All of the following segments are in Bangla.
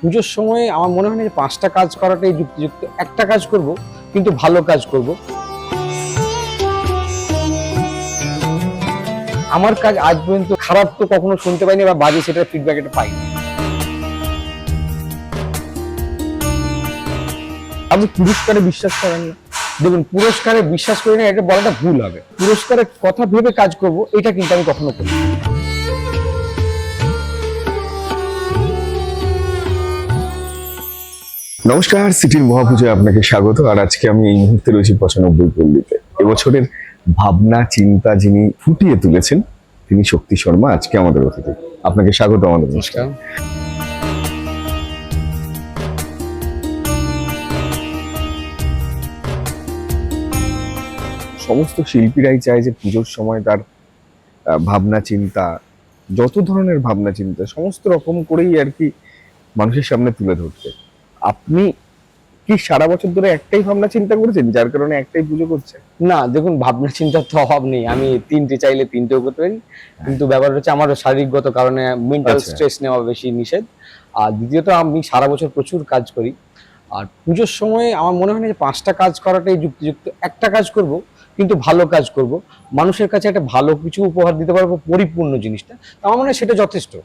পুজোর সময় আমার মনে হয় না যে পাঁচটা কাজ করাটাই যুক্তিযুক্ত। একটা কাজ করব, কিন্তু ভালো কাজ করব। আমার কাজ আজ পর্যন্ত খারাপ তো কখনো শুনতে পাইনি বা বাজে সেটার ফিডব্যাক এটা পাইনি। আপনি পুরস্কারে বিশ্বাস করেন না। দেখুন, পুরস্কারে বিশ্বাস করি না, এটা বলাটা ভুল হবে। পুরস্কারের কথা ভেবে কাজ করব, এটা কিন্তু আমি কখনো করি নমস্কার, সিটির মহাপুজোয় আপনাকে স্বাগত, আর আজকে আমি এই মুহূর্তে রয়েছি পঁচানব্বই পল্লীতে। এবছরের ভাবনা, চিন্তা যিনি ফুটিয়ে তুলেছেন, তিনি শক্তি শর্মা আজকে আমাদের অতিথি। আপনাকে স্বাগত আমাদের নমস্কার। সমস্ত শিল্পীরাই চায় যে পুজোর সময় তার ভাবনা, চিন্তা, যত ধরনের ভাবনা, চিন্তা, সমস্ত রকম করেই আর কি মানুষের সামনে তুলে ধরতে। আপনি কি সারা বছর ধরে একটাই ভাবনা চিন্তা করেছেন যার কারণে একটাই পুজো করছেন না দেখুন ভাবনা চিন্তার তো অভাব নেই। আমি তিনটে চাইলে তিনটেও করতে পারি। কিন্তু ব্যাপার হচ্ছে আমার শারীরিকগত কারণে মেন্টাল আচ্ছা। স্ট্রেস নেওয়া বেশি নিষেধ। আর দ্বিতীয়ত আমি সারা বছর প্রচুর কাজ করি। আর পুজোর সময় আমার মনে হয় না যে পাঁচটা কাজ করাটাই যুক্তিযুক্ত। একটা কাজ করব কিন্তু ভালো কাজ করব। মানুষের কাছে একটা ভালো কিছু উপহার দিতে পারব পরিপূর্ণ জিনিসটা। তো আমার মনে হয় সেটা যথেষ্ট।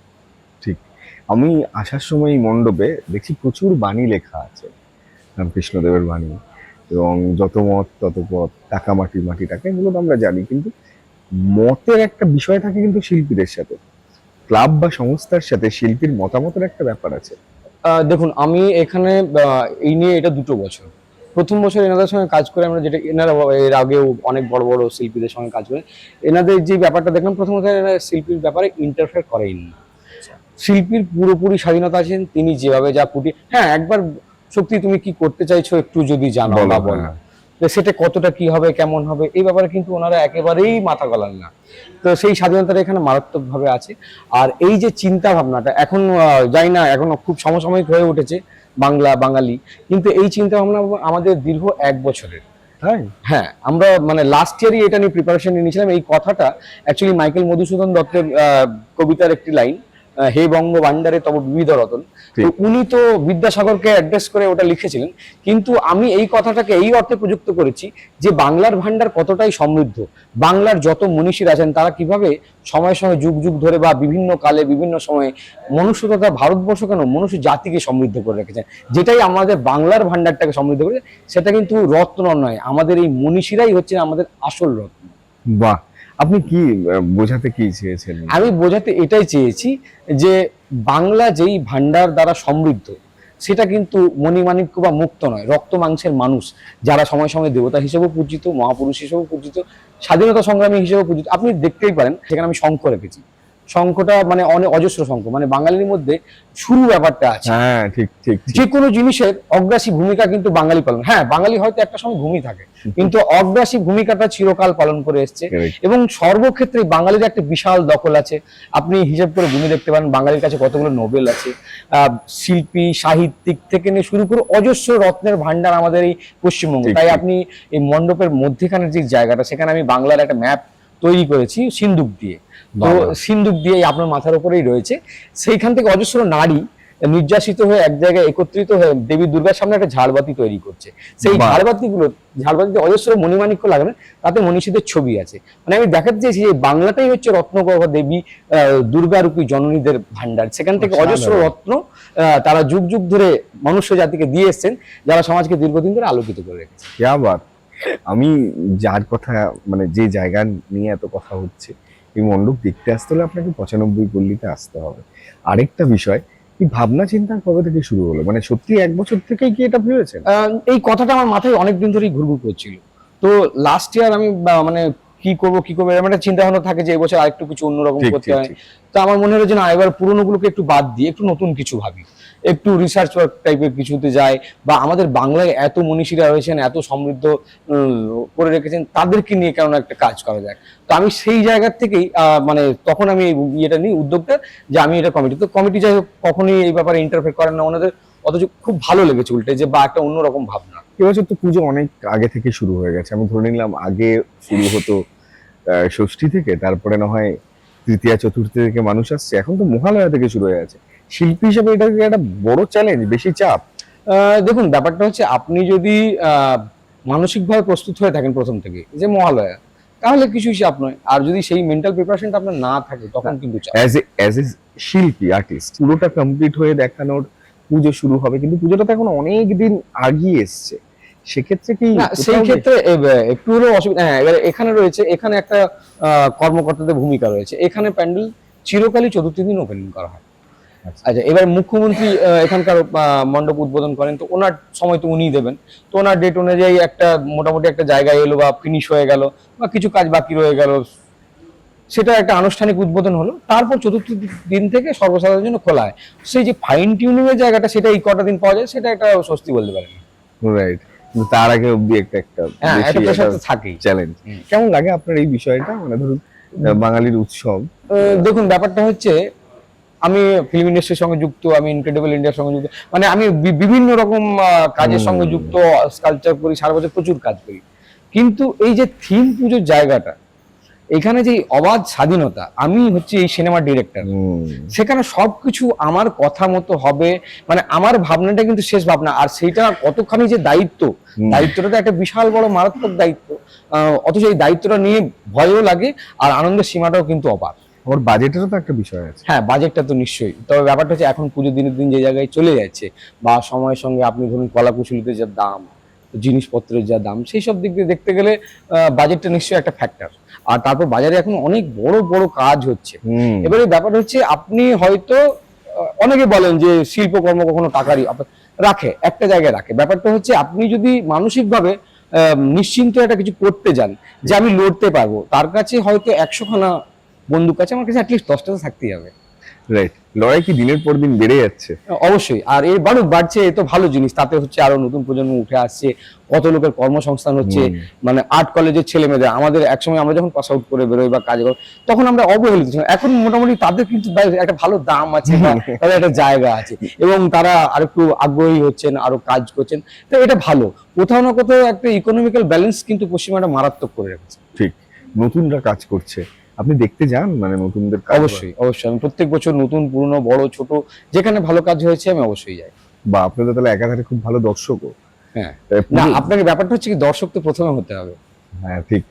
আমি আসার সময় এই মণ্ডপে দেখছি প্রচুর বাণী লেখা আছে, রামকৃষ্ণদেবের বাণী এবং যত মত তত পথ, টাকা, মাটি মাটি টাকা এগুলো তো আমরা জানি, কিন্তু মতের একটা বিষয় থাকে কিন্তু শিল্পীদের সাথে। ক্লাব বা সংস্থার সাথে শিল্পীর মতামতের একটা ব্যাপার আছে। দেখুন, আমি এখানে এই নিয়ে এটা দুটো বছর। প্রথম বছর এনাদের সঙ্গে কাজ করে আমরা যেটা, এনারা এর আগেও অনেক বড় বড় শিল্পীদের সঙ্গে কাজ করে। এনাদের যে ব্যাপারটা দেখলাম, প্রথমত এনারা শিল্পীর ব্যাপারে ইন্টারফেয়ার করেন না শিল্পীর পুরোপুরি স্বাধীনতা আছেন তিনি যেভাবে যা ফুটি হ্যাঁ একবার সত্যি তুমি কি করতে চাইছো একটু যদি জানো বা বলো। হ্যাঁ। সেটা কতটা কি হবে কেমন হবে এই ব্যাপারে কিন্তু ওনারা একেবারেই মাথা গলান না। তো সেই স্বাধীনতাটা এখানে মারাত্মকভাবে আছে। আর এই যে চিন্তা ভাবনাটা এখন যাই না এখন খুব সমসাময়িক হয়ে উঠেছে বাংলা বাঙালি। কিন্তু এই চিন্তা ভাবনা আমাদের দীর্ঘ এক বছরের। তাই? হ্যাঁ আমরা মানে লাস্ট ইয়ারই এটা নিয়ে প্রিপারেশন নিয়েছিলাম। এই কথাটা অ্যাকচুয়ালি মাইকেল মধুসূদন দত্তের আহ, কবিতার একটি লাইন হে বঙ্গ ভান্ডারে তব বিবিধ রতন। তো উনি তো বিদ্যাসাগরকে অ্যাড্রেস করে ওটা লিখেছিলেন। কিন্তু আমি এই কথাটাকে এই অর্থে প্রযুক্ত করেছি যে বাংলার ভান্ডার কতটাই সমৃদ্ধ। বাংলার যত মনীষীরা আছেন তারা কীভাবে সময়ের সঙ্গে যুগ যুগ ধরে বা বিভিন্ন কালে বিভিন্ন সময়ে মনুষ্য তথা ভারতবর্ষ কেন মনুষ্য জাতিকে সমৃদ্ধ করে রেখেছেন যেটাই আমাদের বাংলার ভান্ডারটাকে সমৃদ্ধ করেছে সেটা কিন্তু রত্ন নয়। আমাদের এই মনীষীরাই হচ্ছেন আমাদের আসল রত্ন। বাহ! আপনি কি বোঝাতে কি চেয়েছেন? আমি বোঝাতে এটাই চেয়েছি যে বাংলা যেই ভান্ডার দ্বারা সমৃদ্ধ, সেটা কিন্তু মণিমাণিক্য বা মুক্ত নয়, রক্ত মাংসের মানুষ, যারা সময় সময় দেবতা হিসেবে পূজিত, মহাপুরুষ হিসেবে পূজিত, স্বাধীনতা সংগ্রামী হিসেবে পূজিত। আপনি দেখতেই পারেন, সেখানে আমি শঙ্খ রেখেছি। শঙ্খটা মানে অনেক অজস্র শঙ্খ। মানে বাঙালির মধ্যে শুরু ব্যাপারটা আছে। হ্যাঁ ঠিক ঠিক। যে কোনো জিনিসের অগ্রাসী ভূমিকা কিন্তু বাঙালি পালন হ্যাঁ বাঙালি হয়তো একটা সময় ভূমি থাকে কিন্তু অগ্রাসী ভূমিকাটা চিরকাল পালন করে এসছে। এবং সর্বক্ষেত্রে বাঙালির একটা বিশাল দখল আছে। আপনি হিসাব করে ভূমি দেখতে পারেন বাঙালির কাছে কতগুলো নোবেল আছে। আহ, শিল্পী সাহিত্যিক থেকে নিয়ে শুরু করে অজস্র রত্নের ভান্ডার আমাদের এই পশ্চিমবঙ্গ। তাই আপনি এই মণ্ডপের মধ্যেখানের যে জায়গাটা সেখানে আমি বাংলার একটা ম্যাপ তৈরি করেছি সিন্দুক দিয়ে। তো সিন্দুক দিয়ে আপনার মাথার উপরেই রয়েছে। সেইখান থেকে অজস্র নারী নির্যাসিত হয়ে এক জায়গায় একত্রিত হয়ে দেবী দুর্গার সামনে একটা ঝাড়বাতি তৈরি করছে। সেই। ঝাড়বাতিগুলো ঝাড়বাতিতে অজস্র মণিমাণিক্য লাগানো তাতে মনীষীদের ছবি আছে। মানে আমি দেখাতে চেয়েছি যে বাংলাটাই হচ্ছে রত্নগর্ভ দেবী দুর্গারূপী জননীদের ভান্ডার সেখান থেকে অজস্র রত্ন তারা যুগ যুগ ধরে মনুষ্য জাতিকে দিয়ে এসছেন যারা সমাজকে দীর্ঘদিন ধরে আলোকিত করে রেখেছে। আমি যার কথা মানে যে জায়গা নিয়ে এত কথা হচ্ছে এই মণ্ডপ দেখতে আসতে হলে আপনাকে পঁচানব্বই পল্লীতে আসতে হবে। আরেকটা বিষয়, এই ভাবনা চিন্তা কবে থেকে শুরু হলো? মানে সত্যি এক বছর থেকেই কি এটা ভেবেছেন? এই কথাটা আমার মাথায় অনেকদিন ধরেই ঘুরঘুর করছিল। তো লাস্ট ইয়ার আমি মানে কি করব কি করব এরকম একটা চিন্তা ভাবনা থাকে যে এবছর আরেকটু কিছু অন্যরকম করতে হয়। তো আমার মনে হলো যে না এবার পুরোনোগুলোকে একটু বাদ দিয়ে একটু নতুন কিছু ভাবি। একটু রিসার্চ ওয়ার্ক টাইপের কিছুতে যায় বা আমাদের বাংলায় এত মনীষীরা রয়েছেন এত সমৃদ্ধ করে রেখেছেন তাদেরকে নিয়ে কেন একটা কাজ করা যায়। তো আমি সেই জায়গার থেকেই মানে তখন আমি ইয়েটা নিই উদ্যোগটা যে আমি এটা কমিটি তো কমিটি যাই হোক কখনোই এই ব্যাপারে ইন্টারফেয়ার করেন না ওনাদের অথচ খুব ভালো লেগেছে উল্টে যে বা একটা অন্যরকম ভাবনা। এবছর তো পুজো অনেক আগে থেকে শুরু হয়ে গেছে। আমি ধরে নিলাম আগে শুরু হতো ষষ্ঠী থেকে তারপরে না হয় তৃতীয়া চতুর্থী থেকে মানুষ আসছে। এখন তো মহালয়া থেকে শুরু হয়ে গেছে। শিল্পী হিসেবে এটা একটা বড় চ্যালেঞ্জ বেশি চাপ। দেখুন ব্যাপারটা হচ্ছে আপনি যদি মানসিকভাবে প্রস্তুত হয়ে থাকেন প্রথম থেকে যে মহালয়া তাহলে কিছুই চাপ নয়। আর যদি সেই মেন্টাল প্রিপারেশনটা আপনার না থাকে তখন কিন্তু চাপ। অ্যাজ এ অ্যাজ এ শিল্পী আর্টিস্ট পুরোটা কমপ্লিট হয়ে দেখানোর পুজো শুরু হবে। কিন্তু পুজোটা তো এখন অনেক দিন আগিয়ে এসছে। সেক্ষেত্রে কি সেই ক্ষেত্রে একটু হলেও অসুবিধা হ্যাঁ এবারে এখানে রয়েছে এখানে একটা কর্মকর্তাদের ভূমিকা রয়েছে। এখানে প্যান্ডেল চিরকালই চতুর্থ দিন ওপেনিং করা হয়। আচ্ছা। আচ্ছা এবার মুখ্যমন্ত্রী এখানকার মণ্ডপ উদ্বোধন করেন তো ওনার সময় তো উনিই দেবেন। তো ওনার ডেট অনুযায়ী একটা মোটামুটি একটা জায়গায় এলো বা ফিনিশ হয়ে গেল বা কিছু কাজ বাকি রয়ে গেল সেটা একটা আনুষ্ঠানিক উদ্বোধন হলো তারপর চতুর্থ দিন থেকে সর্বসাধারণের জন্য খোলা হয়। সেই যে ফাইন টিউনিং এর জায়গাটা সেটা এই কটা দিন পাওয়া যায় সেটা একটা স্বস্তি বলতে পারেন। রাইট তার আগে অব্দি একটা একটা হ্যাঁ থাকেই। চ্যালেঞ্জ কেমন লাগে আপনার এই বিষয়টা? মানে ধরুন বাঙালির উৎসব। দেখুন ব্যাপারটা হচ্ছে আমি ফিল্ম ইন্ডাস্ট্রির সঙ্গে যুক্ত আমি ইনক্রেডিবল ইন্ডিয়ার সঙ্গে যুক্ত মানে আমি বিভিন্ন রকম কাজের সঙ্গে যুক্ত স্কালচার করি সারা বছর প্রচুর কাজ করি। কিন্তু এই যে থিম পুজোর জায়গাটা এখানে যে অবাধ স্বাধীনতা আমি হচ্ছে এই সিনেমার ডিরেক্টর সেখানে সবকিছু আমার কথা মতো হবে মানে আমার ভাবনাটা কিন্তু শেষ ভাবনা। আর সেইটা কতখানি যে দায়িত্ব দায়িত্বটা তো একটা বিশাল বড় মারাত্মক দায়িত্ব। অথচ এই দায়িত্বটা নিয়ে ভয়ও লাগে আর আনন্দের সীমাটাও কিন্তু অবাধ। আমার বাজেটেরও তো একটা বিষয় আছে। হ্যাঁ বাজেটটা তো নিশ্চয়ই। তবে ব্যাপারটা হচ্ছে এখন পুজো দিনের দিন যে জায়গায় চলে যাচ্ছে বা সময়ের সঙ্গে আপনি ধরুন কলাকুশলীতে যা দাম জিনিসপত্রের যা দাম সেই সব দিক দিয়ে দেখতে গেলে বাজেটটা নিশ্চয়ই একটা ফ্যাক্টর আর তারপর বাজারে এখন অনেক বড় বড় কাজ হচ্ছে। এবারে ব্যাপার হচ্ছে আপনি হয়তো অনেকে বলেন যে শিল্পকর্ম কখনো টাকারই রাখে একটা জায়গায় রাখে। ব্যাপারটা হচ্ছে আপনি যদি মানসিকভাবে আহ, নিশ্চিন্ত একটা কিছু করতে যান যে আমি লড়তে পারব তার কাছে হয়তো একশোখানা বন্দুক আছে আমার কাছে অ্যাটলিস্ট দশটা থাকতেই হবে। রাইট লড়াই কি দিনের পর দিন বেড়ে যাচ্ছে? অবশ্যই। আর এই বাড়ুক বাড়ছে এ তো ভালো জিনিস। তাতে হচ্ছে আরও নতুন প্রজন্ম উঠে আসছে কত লোকের কর্মসংস্থান হচ্ছে মানে আর্ট কলেজের ছেলে মেয়েদের আমাদের একসময় আমরা যখন পাস আউট করে বেরোই বা কাজ করি তখন আমরা অবহেলিত ছিলাম। এখন মোটামুটি তাদের কিন্তু একটা ভালো দাম আছে বা তাদের একটা জায়গা আছে এবং তারা আরেকটু আগ্রহী হচ্ছেন আরও কাজ করছেন। তো এটা ভালো। কোথাও না কোথাও একটা ইকোনমিক্যাল ব্যালেন্স কিন্তু পশ্চিমবঙ্গটা মারাত্মক করে রেখেছে। ঠিক। নতুনরা কাজ করছে। আপনি দেখতে যান মানে নতুনদের অবশ্যই অবশ্যই। আমি প্রত্যেক বছর নতুন পুরনো বড় ছোট যেখানে ভালো কাজ হয়েছে আমি অবশ্যই যাই। বা আপনাদের তাহলে একাধারে খুব ভালো দর্শকও। হ্যাঁ। না আপনাকে ব্যাপারটা হচ্ছে কি দর্শক তো প্রথমে হতে হবে। হ্যাঁ ঠিক।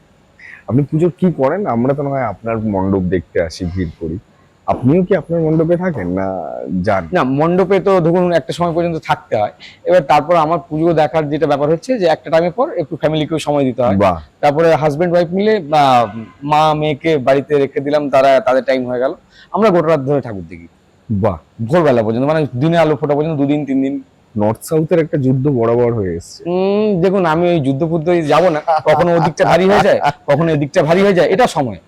আপনি পুজো কি করেন? আমরা তো নয় আপনার মণ্ডপ দেখতে আসি ভিড় করি। আপনিও কি আপনার মণ্ডপে থাকেন না যান? না মণ্ডপে তো ধরুন একটা সময় পর্যন্ত থাকতে হয়। এবার তারপর আমার পুজো দেখার যেটা ব্যাপার হচ্ছে যে একটা টাইমের পর একটু ফ্যামিলিকেও সময় দিতে হয়। তারপরে হাজবেন্ড ওয়াইফ মিলে মা মেয়েকে বাড়িতে রেখে দিলাম তারা তাদের টাইম হয়ে গেল। আমরা গোটা রাত ধরে ঠাকুর দেখি। বাহ। ভোরবেলা পর্যন্ত মানে দিনে আলো ফোটা পর্যন্ত দুদিন তিন দিন। নর্থ সাউথের একটা যুদ্ধ বরাবর হয়ে এসছে। দেখুন আমি ওই যুদ্ধ ফুদ্ধ যাব না। কখনো ওই দিকটা ভারী হয়ে যায় কখনো এই দিকটা ভারী হয়ে যায় এটা সময়।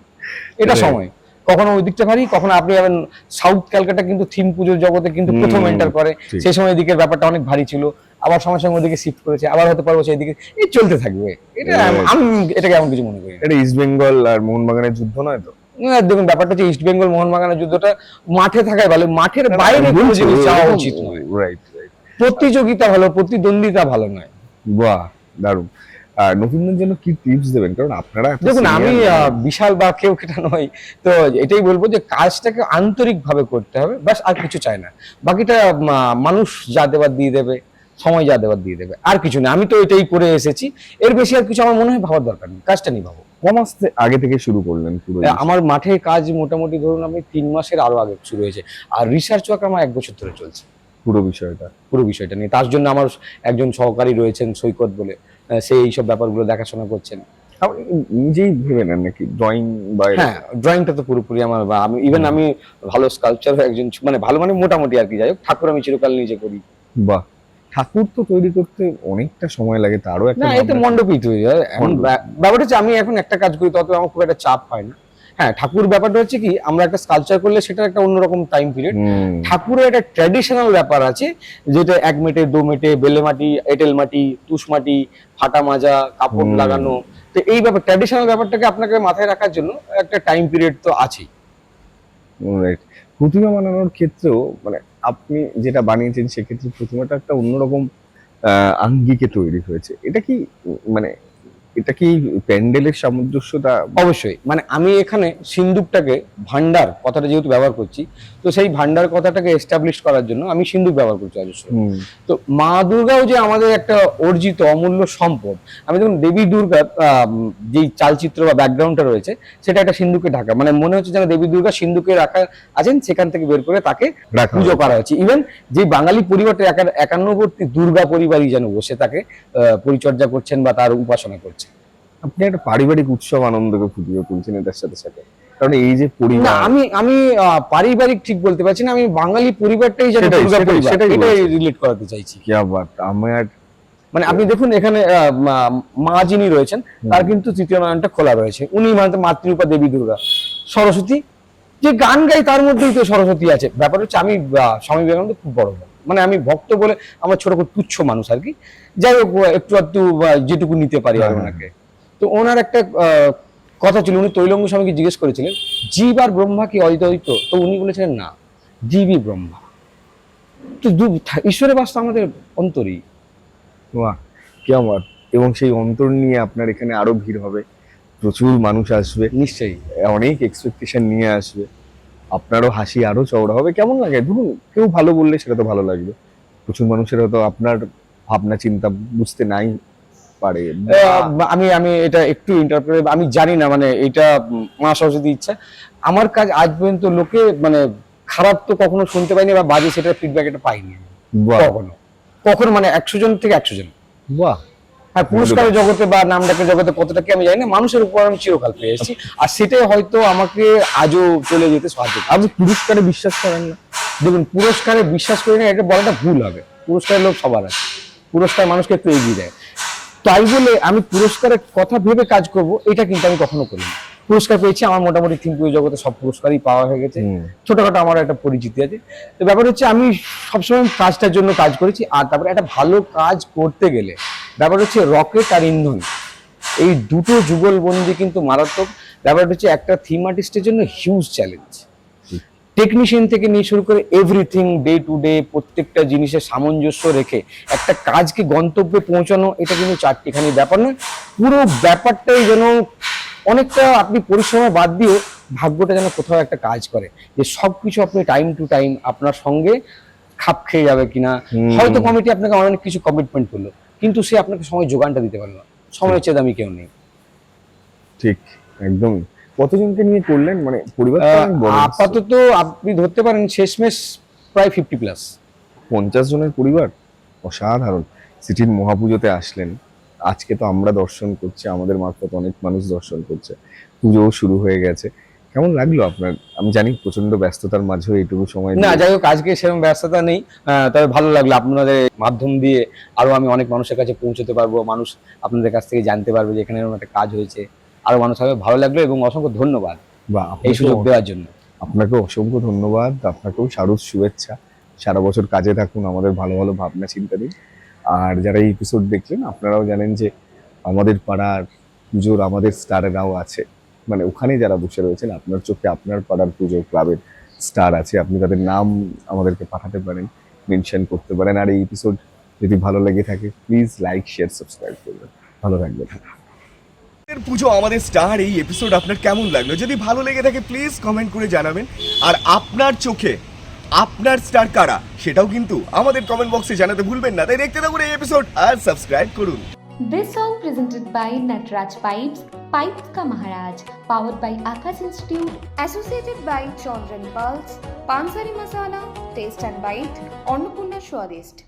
এটা সময়। কখনো ওই দিকটা ভারী কখনো আপনি যাবেন সাউথ ক্যালকাটা কিন্তু থিম পুজোর জগতে কিন্তু প্রথম এন্টার করে। সেই সময় এদিকের ব্যাপারটা অনেক ভারী ছিল। আবার সঙ্গে সঙ্গে ওদিকে শিফট করেছে আবার হতে পারব সেই দিকে। এই চলতে থাকবে। এটা আমি এটাকে এমন কিছু মনে করি এটা ইস্ট বেঙ্গল আর মোহনবাগানের যুদ্ধ নয় তো? না, দেখুন ব্যাপারটা হচ্ছে ইস্ট বেঙ্গল মোহনবাগানের যুদ্ধটা মাঠে থাকায় ভালো। মাঠের বাইরে কোনো জিনিস যাওয়া উচিত নয়। প্রতিযোগিতা ভালো প্রতিদ্বন্দ্বিতা ভালো নয়। বাহ দারুণ। নতুনদের জন্য কি টিপস দেবেন? কারণ আপনারা দেখুন আমি। বিশাল বা কেউ কেটা নই তো এটাই বলব যে কাজটাকে আন্তরিক ভাবে করতে হবে ব্যাস আর কিছু চাই না। বাকিটা মানুষ যা দেবার দিয়ে দেবে সময় যা দেবার দিয়ে দেবে আর কিছু না। আমি তো এটাই করে এসেছি। এর বেশি আর কিছু আমার মনে হয় ভাবার দরকার নেই কাজটা নিয়ে ভাবো ক মাস আগে থেকে শুরু করলেন পুরো আমার মাঠে কাজ মোটামুটি ধরুন আমি তিন মাসের আরও আগে শুরু হয়েছে। আর রিসার্চ ওয়ার্ক আমার এক বছর ধরে চলছে। পুরো বিষয়টা। পুরো বিষয়টা নিয়ে। তার জন্য আমার একজন সহকারী রয়েছেন সৈকত বলে। আহ, সে এইসব ব্যাপারগুলো দেখাশোনা করছেন। নিজেই ভেবে নেন নাকি? ড্রয়িং বা হ্যাঁ ড্রয়িংটা তো পুরোপুরি আমার আমি ইভেন আমি ভালো স্কাল্পচার একজন মানে ভালো মানে মোটামুটি আর কি যাই হোক ঠাকুর আমি চিরকাল নিজে করি। বাহ! ঠাকুর তো তৈরি করতে অনেকটা সময় লাগে তারও একটা না এতে মণ্ডপই তৈরি হয়। এখন ব্যা- ব্যাপারটা হচ্ছে আমি এখন একটা কাজ করি তত আমার খুব একটা চাপ হয় না। হ্যাঁ ঠাকুর ব্যাপারটা হচ্ছে কি আমরা একটা স্কাল্পচার করলে সেটা একটা অন্যরকম টাইম পিরিয়ড ঠাকুরের একটা ট্র্যাডিশনাল ব্যাপার আছে যেটা এক মেটে দু মেটে বেলে মাটি এঁটেল মাটি তুষ মাটি ফাটা মাজা কাপড় লাগানো তো এই ব্যাপার ট্র্যাডিশনাল ব্যাপারটাকে আপনাকে মাথায় রাখার জন্য একটা টাইম পিরিয়ড তো আছেই. প্রতিমা বানানোর ক্ষেত্রেও মানে আপনি যেটা বানিয়েছেন সেক্ষেত্রে প্রতিমাটা একটা অন্যরকম আহ, আঙ্গিকে তৈরি হয়েছে। এটা কি মানে এটা কি প্যান্ডেলের সামঞ্জস্যতা? অবশ্যই। মানে আমি এখানে সিন্দুকটাকে ভান্ডার কথাটা যেহেতু ব্যবহার করছি তো সেই ভান্ডার কথাটাকে এস্টাবলিশ করার জন্য আমি সিন্দুক ব্যবহার করছি হুম, তো মা দুর্গাও যে আমাদের একটা অর্জিত অমূল্য সম্পদ আমি দেখুন দেবী দুর্গা যেই চালচিত্র বা ব্যাকগ্রাউন্ডটা রয়েছে সেটা একটা সিন্ধুকে ঢাকা। মানে মনে হচ্ছে যেন দেবী দুর্গা সিন্ধুকে রাখা আছেন সেখান থেকে বের করে তাকে পুজো করা হচ্ছে ইভেন যে বাঙালি পরিবারটা একা- একান্নবর্তী দুর্গা পরিবারই যেন বসে তাকে আহ, পরিচর্যা করছেন বা তার উপাসনা করছেন। আপনি একটা পারিবারিক উৎসব আনন্দকে ফুটিয়ে তুলছেন এটার সাথে সাথে। কারণ এই যে না পরিবার আমি আমি পারিবারিক ঠিক বলতে পারছি না আমি বাঙালি পরিবারটাই দুর্গা পরিবার এটাই রিলেট করাতে চাইছি। বাত আমার মানে আপনি দেখুন এখানে মা- যিনি রয়েছেন তার কিন্তু তৃতীয় নয়নটা খোলা রয়েছে। উনি মানে মাতৃরূপা দেবী দুর্গা। সরস্বতী যে গান গাই তার মধ্যেই তো সরস্বতী আছে। ব্যাপার হচ্ছে আমি স্বামী বিবেকানন্দ খুব বড়। মানে আমি ভক্ত বলে আমার ছোট তুচ্ছ মানুষ আর কি। যাই হোক একটু একটু যেটুকু নিতে পারি আর হ্যাঁ, ওনাকে। তো ওনার একটা কথা ছিল উনি তৈলঙ্গ স্বামীকে জিজ্ঞেস করেছিলেন জীব আর ব্রহ্মা কি অদ্বৈত? তো উনি বলেছিলেন না জীবই ব্রহ্মা। তো দু- ঈশ্বরের বাস্তব আমাদের অন্তরই। বাহ কি আমার এবং সেই অন্তর নিয়ে আপনার এখানে আরও ভিড় হবে। প্রচুর মানুষ আসবে। নিশ্চয়ই। অনেক এক্সপেকটেশন নিয়ে আসবে। আপনারও হাসি আরও চওড়া হবে। কেমন লাগে? ধরুন কেউ ভালো বললে সেটা তো ভালো লাগবে। প্রচুর মানুষের হয়তো আপনার ভাবনা চিন্তা বুঝতে নাই। পারে আমি আমি এটা একটু ইন্টারপ্রেট আমি জানি না মানে এটা মা সরস্বতী ইচ্ছা। আমার কাজ আজ পর্যন্ত লোকে মানে খারাপ তো কখনো শুনতে পাইনি বা বাজে সেটার ফিডব্যাক এটা পাইনি কখনো। কখনো মানে একশো জন থেকে একশো জন। বাহ। আর পুরস্কারের জগতে বা নাম ডাকের জগতে কতটা কি আমি জানি না মানুষের উপর আমি চিরকাল পেয়ে এসেছি। আর সেটাই হয়তো আমাকে আজও চলে যেতে সাহায্য করে আপনি পুরস্কারে বিশ্বাস করেন না? দেখুন পুরস্কারে বিশ্বাস করি না এটা বলাটা ভুল হবে। পুরস্কারের লোক সবার আছে। পুরস্কার মানুষকে একটু এগিয়ে দেয়। তাই বলে আমি পুরস্কারের কথা ভেবে কাজ করব এটা কিন্তু আমি কখনো করি না পুরস্কার পেয়েছি আমার মোটামুটি থিম পুজো জগতে সব পুরস্কারই পাওয়া হয়ে গেছে। ছোটখাটো আমার একটা পরিচিতি আছে। তো ব্যাপার হচ্ছে আমি সবসময় কাজটার জন্য কাজ করেছি আর তারপরে একটা ভালো কাজ করতে গেলে ব্যাপার হচ্ছে রকেট আর ইন্ধন। এই দুটো যুগলবন্দি কিন্তু মারাত্মক। ব্যাপারটা হচ্ছে একটা থিম আর্টিস্টের জন্য হিউজ চ্যালেঞ্জ টেকনিশিয়ান থেকে নিয়ে শুরু করে এভরিথিং ডে টু ডে প্রত্যেকটা জিনিসের সামঞ্জস্য রেখে একটা কাজকে গন্তব্যে পৌঁছানো এটা কিন্তু চারটিখানি ব্যাপার নয়। পুরো ব্যাপারটাই যেন অনেকটা আপনি পরিশ্রমে বাদ দিয়ে ভাগ্যটা যেন কোথাও একটা কাজ করে। যে সবকিছু আপনি টাইম টু টাইম আপনার সঙ্গে খাপ খেয়ে যাবে কিনা। হয়তো কমিটি আপনাকে অনেক কিছু কমিটমেন্ট করল কিন্তু সে আপনাকে সময় যোগানটা দিতে পারল সময় চেয়ে দামি কেউ নেই। ঠিক একদম কতজনকে নিয়ে করলেন? মানে পরিবার। আপাতত আপনি ধরতে পারেন শেষমেশ প্রায় ফিফটি প্লাস পঞ্চাশ জনের পরিবার? অসাধারণ। সিটির মহাপুজোতে আসলেন। আজকে তো আমরা দর্শন করছি আমাদের মারফত অনেক মানুষ দর্শন করছে। পুজোও শুরু হয়ে গেছে। কেমন লাগল আপনার? আমি জানি প্রচণ্ড ব্যস্ততার মাঝেও এইটুকু সময় না যাই হোক আজকে সেরকম ব্যস্ততা নেই। তবে ভালো লাগল আপনাদের মাধ্যম দিয়ে আরও আমি অনেক মানুষের কাছে পৌঁছতে পারব। মানুষ আপনাদের কাছ থেকে জানতে পারবে যে এখানে একটা কাজ হয়েছে। আরও মানুষ হবে ভালো লাগল এবং অসংখ্য ধন্যবাদ বা এই সুযোগ দেওয়ার জন্য। আপনাকে অসংখ্য ধন্যবাদ। আপনাকেও শারদ শুভেচ্ছা। সারা বছর কাজে থাকুন আমাদের ভালো ভালো ভাবনা চিন্তা দিন আর যারা এই এপিসোড দেখলেন আপনারাও জানেন যে আমাদের পাড়ার পুজোর আমাদের স্টারেরাও আছে। মানে ওখানে যারা বসে রয়েছেন আপনার চোখে আপনার পাড়ার পুজো ক্লাবের স্টার আছে। আপনি তাদের নাম আমাদেরকে পাঠাতে পারেন মেনশন করতে পারেন। আর এই এপিসোড যদি ভালো লেগে থাকে প্লিজ লাইক শেয়ার সাবস্ক্রাইব করবেন। ভালো থাকবেন। আমাদের পুজো আমাদের স্টার এই এপিসোড আপনার কেমন লাগল যদি ভালো লেগে থাকে প্লিজ কমেন্ট করে জানাবেন আর আপনার চোখে আপনার স্টার কারা সেটাও কিন্তু আমাদের কমেন্ট বক্সে জানাতে ভুলবেন না তাই দেখতে থাকুন এই এপিসোড আর সাবস্ক্রাইব করুন This song presented by Natraj Pipes, Pipes Ka Maharaj, powered by Akash Institute, associated by Chandran Pulse, Pansari Masala, Taste and Bite, Annapurna Swadist.